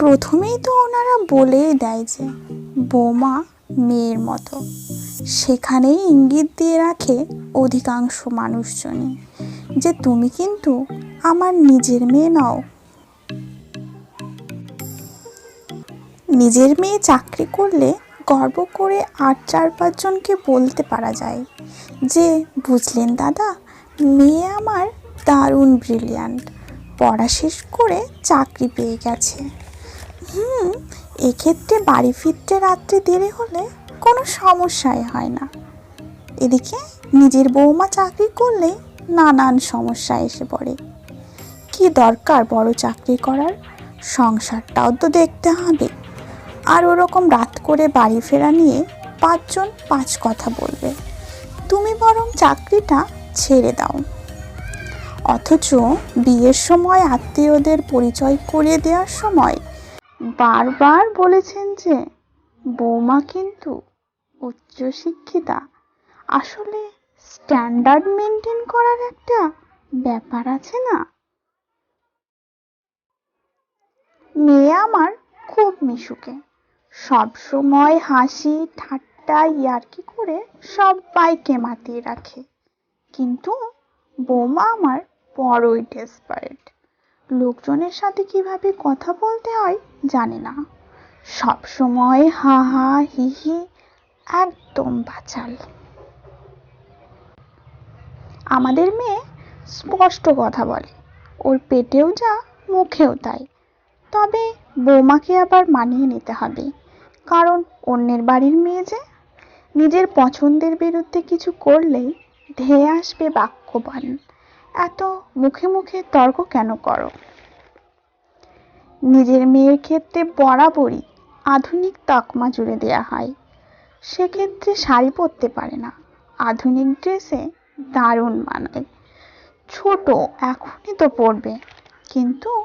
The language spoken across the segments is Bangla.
প্রথমেই তো ওনারা বলেই দেয় যে বোমা মেয়ের মতো। সেখানেই ইঙ্গিত দিয়ে রাখে অধিকাংশ মানুষজনই যে তুমি কিন্তু আমার নিজের মেয়ে নও। নিজের মেয়ে চাকরি করলে গর্ব করে আর চার পাঁচজনকে বলতে পারা যায় যে, বুঝলেন দাদা, মেয়ে আমার দারুণ ব্রিলিয়ান্ট পড়া শেষ করে চাকরি পেয়ে গেছে। হুম, এক্ষেত্রে বাড়ি ফিরতে রাত্রে দেরি হলে কোনো সমস্যাই হয় না। এদিকে নিজের বৌমা চাকরি করলে নানান সমস্যা এসে পড়ে। কি দরকার বড় চাকরি করার? সংসারটাও তো দেখতে হবে। আর ওরকম রাত করে বাড়ি ফেরা নিয়ে পাঁচজন পাঁচ কথা বলবে। তুমি বরং চাকরিটা ছেড়ে দাও। অথচ বিয়ের সময় আত্মীয়দের পরিচয় করিয়ে দেওয়ার সময় বারবার বলেছেন যে, বৌমা কিন্তু উচ্চশিক্ষিতা। আসলে স্ট্যান্ডার্ড মেনটেন করার একটা ব্যাপার আছে না? মেয়ে আমার খুব মিশুকে। সব সময় হাসি, ঠাট্টা, ইয়ার্কি করে সবাইকে মাতিয়ে রাখে। কিন্তু বৌমা আমার বড়ই ডেসপারেট লোকজনের সাথে কীভাবে কথা বলতে হয় জানে না। সব সময় হা হা, হি হি, একদম বাচাল। আমাদের মেয়ে স্পষ্ট কথা বলে। ওর পেটেও যা, মুখেও তাই। তবে বৌমাকে আবার মানিয়ে নিতে হবে। কারণ অন্যের বাড়ির মেয়ে যে, নিজের পছন্দের বিরুদ্ধে কিছু করলেই ধেয়ে আসবে বাক্যবান। এত মুখে মুখে তর্ক কেন করো? নিজের মেয়ের ক্ষেত্রে বরাবরই আধুনিক তকমা জুড়ে দেয়া হয়। সেক্ষেত্রে শাড়ি পরতে পারে না। আধুনিক ড্রেসে দারুণ মানায়। ছোট এখনই তো পড়বে কিন্তু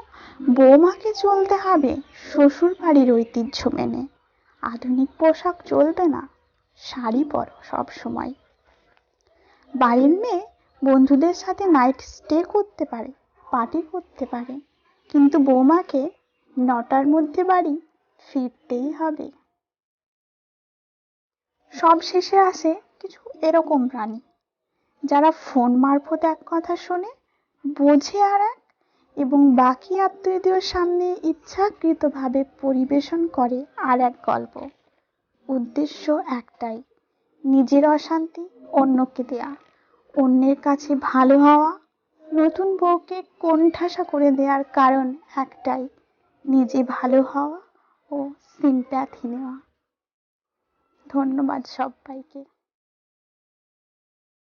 বৌমাকে চলতে হবে শ্বশুর বাড়ির ঐতিহ্য মেনে। আধুনিক পোশাক চলবে না। শাড়ি পরো সব সময় বাড়ির মেয়ে বন্ধুদের সাথে নাইট স্টে করতে পারে পার্টি করতে পারে। কিন্তু বৌমাকে নটার মধ্যে বাড়ি ফিরতেই হবে। সব শেষে আসে কিছু এরকম প্রাণী। যারা ফোন মারফত এক কথা শোনে, বোঝে আর এক, এবং বাকি আত্মীয়দের সামনে ইচ্ছাকৃতভাবে পরিবেশন করে আর এক গল্প। উদ্দেশ্য একটাই, নিজের অশান্তি অন্যকে দেয়া। অন্যের কাছে ভালো হওয়া, নতুন বউকে কোণঠাসা করে দেওয়ার কারণ একটাই, নিজে ভালো হওয়া ও সিম্প্যাথি নেওয়া। ধন্যবাদ সবাইকে।